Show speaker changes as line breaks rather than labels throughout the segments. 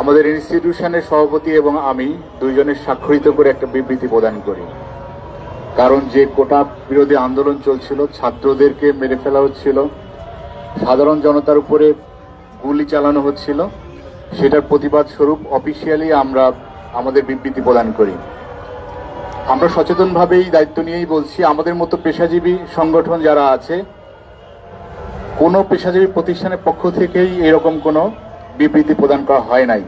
আমাদের ইনস্টিটিউশনের সভাপতি এবং আমি দুইজনের স্বাক্ষরিত করে একটা বিবৃতি প্রদান করি। কারণ যে কোটা বিরোধী আন্দোলন চলছিল, ছাত্রদেরকে মেরে ফেলা হচ্ছিল, সাধারণ জনতার উপরে গুলি চালানো হচ্ছিল, সেটার প্রতিবাদ স্বরূপ অফিসিয়ালি আমরা আমাদের বিবৃতি প্রদান করি। আমরা সচেতনভাবে এই দায়িত্ব নিয়েই বলছি, আমাদের মতো পেশাজীবী সংগঠন যারা আছে, কোনো পেশাজীবী প্রতিষ্ঠানের পক্ষ থেকেই এরকম কোনো বিবৃতি প্রদান করা হয় নাই।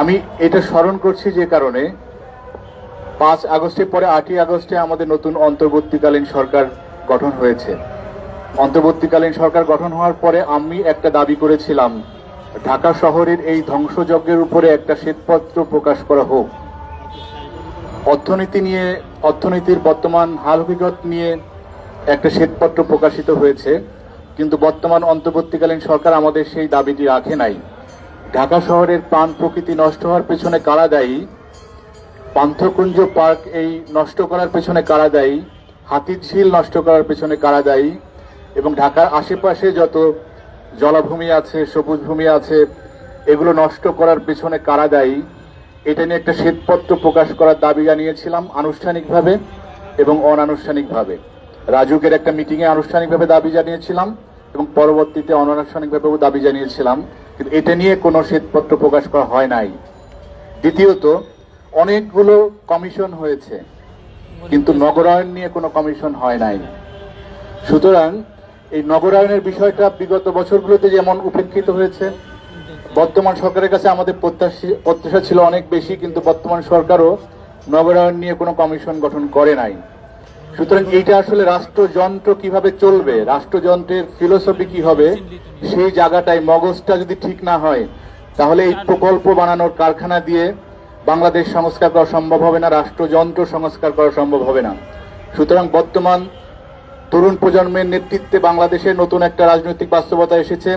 আমি এটা স্মরণ করছি যে কারণে পাঁচ আগস্টের পরে আটই আগস্টে আমাদের নতুন অন্তর্বর্তীকালীন সরকার গঠন হয়েছে। অন্তর্বর্তীকালীন সরকার গঠন হওয়ার পরে আমি একটা দাবি করেছিলাম, ঢাকা শহরের এই ধ্বংসযজ্ঞের উপরে একটা শ্বেতপত্র প্রকাশ করা হোক। অর্থনীতি নিয়ে, অর্থনীতির বর্তমান হাল নিয়ে একটা শ্বেতপত্র প্রকাশিত হয়েছে। কিন্তু বর্তমান অন্তর্বর্তীকালীন সরকার আমাদের সেই দাবিটি রাখে নাই। ঢাকা শহরের প্রাণ প্রকৃতি নষ্ট হওয়ার পেছনে কারা দায়ী? পান্থকুঞ্জ পার্ক এই নষ্ট করার পেছনে কারা দায়ী? হাতির ঝিল নষ্ট করার পেছনে কারা দায়ী? এবং ঢাকার আশেপাশে যত জলাভূমি আছে, সবুজ ভূমি আছে, এগুলো নষ্ট করার পেছনে কারা দায়ী? এটা নিয়ে একটা শ্বেতপত্র প্রকাশ করার দাবি জানিয়েছিলাম আনুষ্ঠানিকভাবে এবং অনানুষ্ঠানিকভাবে। রাজুকের একটা মিটিংয়ে আনুষ্ঠানিকভাবে দাবি জানিয়েছিলাম। এবং পরবর্তীতে অনানুষ্ঠানিকভাবেও দাবি জানিয়েছিলাম, কিন্তু এটা নিয়ে কোনো শ্বেতপত্র প্রকাশ করা হয় নাই। দ্বিতীয়ত, অনেকগুলো কমিশন হয়েছে, কিন্তু নগরায়ন নিয়ে কোনো কমিশন হয় নাই। সুতরাং, এই নগরায়নের বিষয়টা বিগত বছরগুলোতে যেমন উপেক্ষিত হয়েছে, বর্তমান সরকারের কাছে আমাদের প্রত্যাশী- প্রত্যাশা ছিল অনেক বেশি, কিন্তু বর্তমান সরকারও নগরায়ন নিয়ে কোনো কমিশন গঠন করে নাই। সুতরাং এইটা আসলে রাষ্ট্রযন্ত্র কীভাবে চলবে, রাষ্ট্রযন্ত্রের ফিলোসফি কি হবে, সেই জায়গাটায় মগজটা যদি ঠিক না হয়, তাহলে এই প্রকল্প বানানোর কারখানা দিয়ে বাংলাদেশ সংস্কার করা সম্ভব হবে না, রাষ্ট্রযন্ত্র সংস্কার করা সম্ভব হবে না। সুতরাং বর্তমান তরুণ প্রজন্মের নেতৃত্বে বাংলাদেশের নতুন একটা রাজনৈতিক বাস্তবতা এসেছে।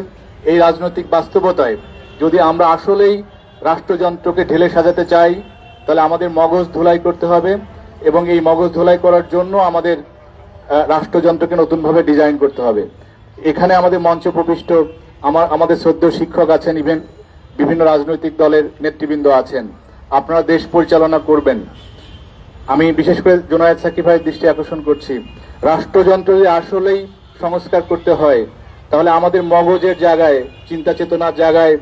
এই রাজনৈতিক বাস্তবতায় যদি আমরা আসলেই রাষ্ট্রযন্ত্রকে ঢেলে সাজাতে চাই, তাহলে আমাদের মগজ ধুলাই করতে হবে। এবং এই মগজ ধোলাই করার জন্য আমাদের রাষ্ট্রযন্ত্রকে নতুনভাবে ডিজাইন করতে হবে। এখানে আমাদের মঞ্চ প্রবিষ্ট আমার, আমাদের শ্রদ্ধ শিক্ষক আছেন ইভেন বিভিন্ন রাজনৈতিক দলের নেতৃবৃন্দ আছেন। আপনারা দেশ পরিচালনা করবেন। আমি বিশেষ করে জোনায়েদ সাকিব ভাইয়ের দৃষ্টি আকর্ষণ করছি। রাষ্ট্রযন্ত্র যদি আসলেই সংস্কার করতে হয়, তাহলে আমাদের মগজের জায়গায়, চিন্তা চেতনার জায়গায়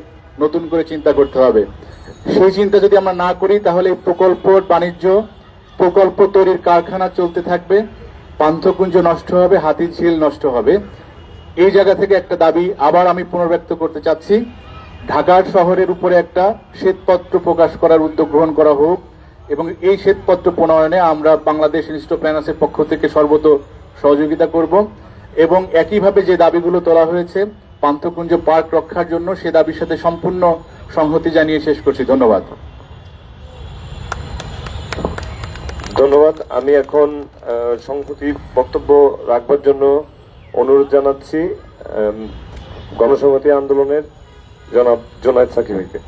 নতুন করে চিন্তা করতে হবে। সেই চিন্তা যদি আমরা না করি, তাহলে প্রকল্প বাণিজ্য প্রকল্প তৈরির কারখানা চলতে থাকবে পান্থকুঞ্জ নষ্ট হবে, হাতির ঝিল নষ্ট হবে। এই জায়গা থেকে একটা দাবি আবার আমি পুনর্ব্যক্ত করতে চাচ্ছি। ঢাকার শহরের উপরে একটা শ্বেতপত্র প্রকাশ করার উদ্যোগ গ্রহণ করা হোক এবং এই শ্বেতপত্র প্রণয়নে আমরা বাংলাদেশ ইনস্টিটিউট প্ল্যানার্সের পক্ষ থেকে সর্বত সহযোগিতা করব এবং একইভাবে যে দাবিগুলো তোলা হয়েছে পান্থকুঞ্জ পার্ক রক্ষার জন্য সে দাবির সাথে সম্পূর্ণ সংহতি জানিয়ে শেষ করছি। ধন্যবাদ।
ধন্যবাদ। আমি এখন সংহতি বক্তব্য রাখবার জন্য অনুরোধ জানাচ্ছি গণসংহতি আন্দোলনের জনাব জোনায়েদ সাকিব ভাইকে।